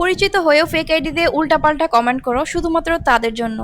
পরিচিত হয়েও fake ID দিয়ে উল্টাপাল্টা কমেন্ট করো শুধুমাত্র তাদের জন্য।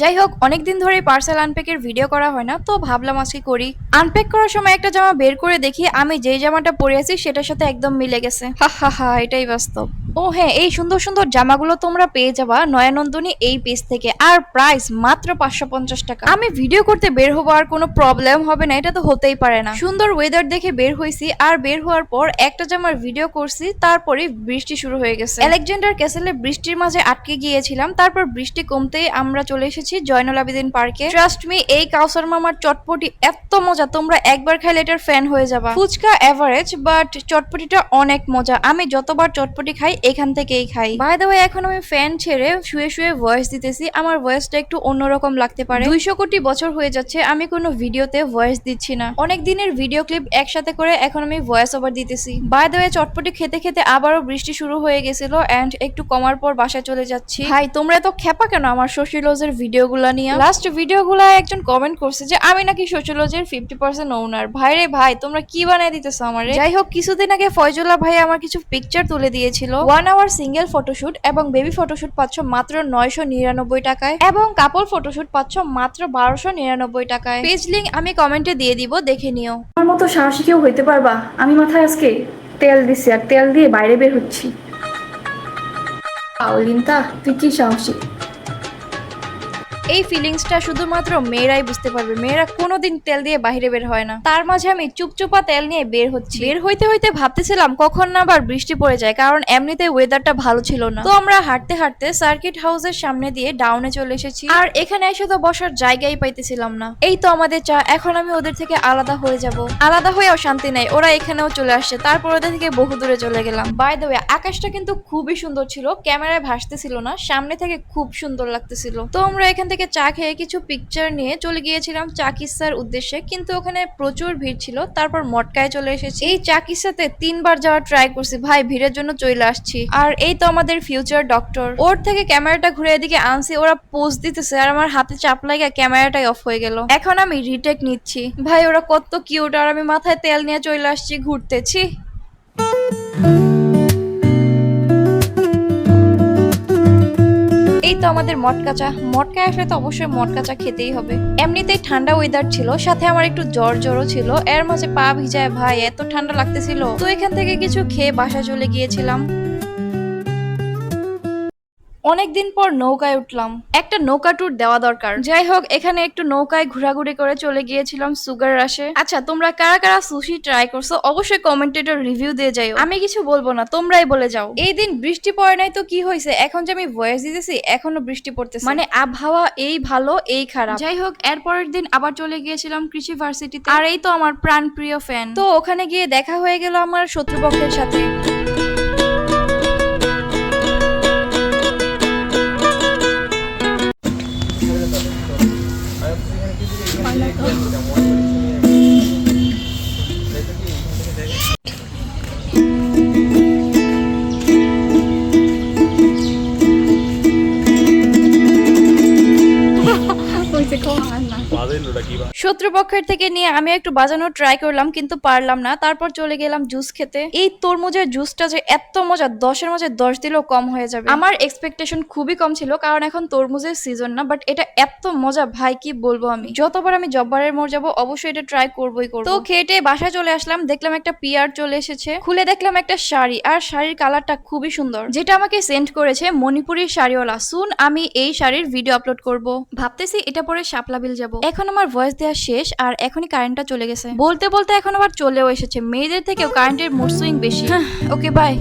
যাই হোক অনেকদিন ধরে পার্সেল আনপ্যাকের ভিডিও করা হয় না, তো ভাবলাম আজকে করি। আনপ্যাক করার সময় একটা জামা বের করে দেখি, আমি যেই জামাটা পরে আছি সেটার সাথে একদম মিলে গেছে। হা হা হা, এটাই বাস্তব। ও হ্যাঁ এই সুন্দর সুন্দর জামাগুলো তোমরা পেয়ে যাবা নয়ানন্দনী এই পেজ থেকে, আর প্রাইস মাত্র পাঁচশো পঞ্চাশ টাকা। আমি ভিডিও করতে বের হব আর কোনো প্রবলেম হবে না, এটা তো হতেই পারে না। সুন্দর ওয়েদার দেখে বের হয়েছি, আর বের হওয়ার পর একটা জামার ভিডিও করছি, তারপরে বৃষ্টি শুরু হয়ে গেছে। আলেকজান্ডার ক্যাসেলে বৃষ্টির মাঝে আটকে গিয়েছিলাম, তারপর বৃষ্টি কমতেই আমরা চলে এসেছি জয়নুল আবেদিন পার্কে। ট্রাস্ট মি এই কাউসার মামার চটপটি এত মজা, তোমরা একবার খাইলে এটার ফ্যান হয়ে যাবা। ফুচকা এভারেজ বাট চটপটিটা অনেক মজা। আমি যতবার চটপটি খাই, এখান থেকেই খাই। বাই দ্য ওয়ে এখন আমি ফ্যান ছেড়ে শুয়ে শুয়ে ভয়েস দিতেছি। আমার ভয়েসটা একটু অন্যরকম লাগতে পারে। দুইশো কোটি বছর হয়ে যাচ্ছে, আমি কোনো ভিডিওতে ভয়েস দিচ্ছি না। অনেক দিনের ভিডিও ক্লিপ একসাথে করে এখন আমি ভয়েস ওভার দিতেছি। বাই দ্য ওয়ে চটপটি খেতে খেতে আবারও বৃষ্টি শুরু হয়ে গেছিল এন্ড একটু কমার পর বাসায় চলে যাচ্ছি। ভাই, তোমরা তো খেপা কেন? আমার সোশিয়োলজের ভিডিওগুলো নিয়ে। লাস্ট ভিডিওগুলো একজন কমেন্ট করছে যে আমি নাকি সোশিয়োলজের ফিফটি পার্সেন্ট ওনার ভাই রে ভাই তোমরা কি বানিয়ে দিতেছো আমারে? যাই হোক কিছুদিন আগে ফয়জুল্লাহ ভাই আমার কিছু পিকচার তুলে দিয়েছিল। ওয়ান আওয়ার সিঙ্গেল ফটোশুট এবং বেবি ফটোশুট পাচ্ছ মাত্র নয়শো নিরানব্বই টাকায় এবং কাপড় ফটোশুট পাচ্ছ মাত্র বারোশো নিরানব্বই টাকায়। পেজ লিঙ্ক আমি কমেন্টে দিয়ে দিব দেখে নিও। আমার মতো সাহসী কেউ হইতে পারবা? আমি মাথায় আজকে তেল দিছি আর তেল দিয়ে বাইরে বের হচ্ছি। আওলিনতা তুই কি সাহসী? এই ফিলিংসটা শুধুমাত্র মেয়েরাই বুঝতে পারবে। মেয়েরা কোনোদিন তেল দিয়ে বাইরে বের হয় না। তার মাঝে আমি চুপচুপা তেল নিয়ে বের হচ্ছি। বের হইতে হইতে ভাবতেছিলাম কখন না আবার বৃষ্টি পড়ে যায়, কারণ এমনিতে ওয়েদারটা ভালো ছিল না। তো আমরা হাঁটতে হাঁটতে সার্কিট হাউসের সামনে দিয়ে ডাউনে চলে এসেছি। আর এখানে এসে তো বসার জায়গাই পাইতেছিলাম না। এই তো আমাদের চা, এখন আমি ওদের থেকে আলাদা হয়ে যাব। আলাদা হয়েও শান্তি নাই, ওরা এখানেও চলে আসছে। তারপর ওদের থেকে বহু দূরে চলে গেলাম। বাই দ্য ওয়ে আকাশটা কিন্তু খুবই সুন্দর ছিল, ক্যামেরায় ভাসতেছিল না, সামনে থেকে খুব সুন্দর লাগতেছিল। তো আমরা এখান থেকে চা খেয়ে কিছু পিকচার নিয়ে চলে গিয়েছিলাম চা কিস্সার উদ্দেশ্যে। কিন্তু ওখানে প্রচুর ভিড় ছিল, তারপর মটকায় চলে এসেছি। এই চা কিস্সাতে তিনবার যাওয়ার ট্রাই করছি, ভাই ভিড়ের জন্য চলে আসছি। আর এই তো আমাদের ফিউচার ডক্টর ওর থেকে ক্যামেরাটা ঘুরে এদিকে আনছি, ওরা পোজ দিতেছে আর আমার হাতে চাপ লাগে ক্যামেরাটাই অফ হয়ে গেল। এখন আমি রিটেক নিচ্ছি। ভাই, ওরা কত কিউট আর আমি মাথায় তেল নিয়ে চলে আসছি ঘুরতেছি এই তো আমাদের মটকা মটকায় আসলে তো অবশ্যই মটকা চা খেতেই হবে। এমনিতেই ঠান্ডা ওয়েদার ছিল, সাথে আমার একটু জ্বর জ্বরও ছিল। এর মাঝে পা ভিজায়, ভাই, এত ঠান্ডা লাগতেছিল। তো এখান থেকে কিছু খেয়ে বাসা চলে গিয়েছিলাম। অনেকদিন পর নৌকায় উঠলাম। একটা নৌকা ট্যুর দেওয়া দরকার। যাই হোক, এখানে একটু নৌকায় ঘোরাঘুরি করে চলে গিয়েছিলাম সুগার রাশে। আচ্ছা তোমরা কারা কারা সুশি ট্রাই করছ অবশ্যই কমেন্টে রিভিউ দিয়ে যাও আমি কিছু বলব না, তোমরাই বলে যাও। এই দিন বৃষ্টি পড়ে নাই তো কি হয়েছে? এখন যে আমি ভয়েস দিতেছি, এখনও বৃষ্টি পড়তেছে। মানে আবহাওয়া এই ভালো, এই খারাপ। যাই হোক এর পরের দিন আবার চলে গিয়েছিলাম কৃষি ভার্সিটিতে আর এই তো আমার প্রাণ প্রিয় ফ্যান তো ওখানে গিয়ে দেখা হয়ে গেল আমার শত্রুপক্ষের সাথে। Naik. শত্রুপক্ষের থেকে নিয়ে আমি একটু বাজানোর ট্রাই করলাম, কিন্তু পারলাম না। তারপর চলে গেলাম জুস খেতে। এই তরমুজের জুসটা যে এত মজা দশের মাঝে দশ দিলেও কম হয়ে যাবে। আমার এক্সপেকটেশন খুবই কম ছিল, কারণ এখন তরমুজের সিজন না বাট এটা এত মজা, ভাই, কি বলব আমি? যতবার আমি জব্বারের মোড় যাব, অবশ্যই এটা ট্রাই করবোই করব। তো খেটে বাসায় চলে আসলাম, দেখলাম একটা পিয়ার চলে এসেছে। খুলে দেখলাম একটা শাড়ি, আর শাড়ির কালারটা খুবই সুন্দর। যেটা আমাকে সেন্ড করেছে মণিপুরি শাড়িওয়ালা। সুন আমি এই শাড়ির ভিডিও আপলোড করব। ভাবতেছি এটা পরে শাপলা বিল যাব। এখন আমার ভয়েস দেওয়া শেষ আর এখনই কারেন্টটা চলে গেছে। বলতে বলতে এখন আবার চলেও এসেছে। মেয়েদের থেকেও কারেন্টের মুড সুইং বেশি। Okay bye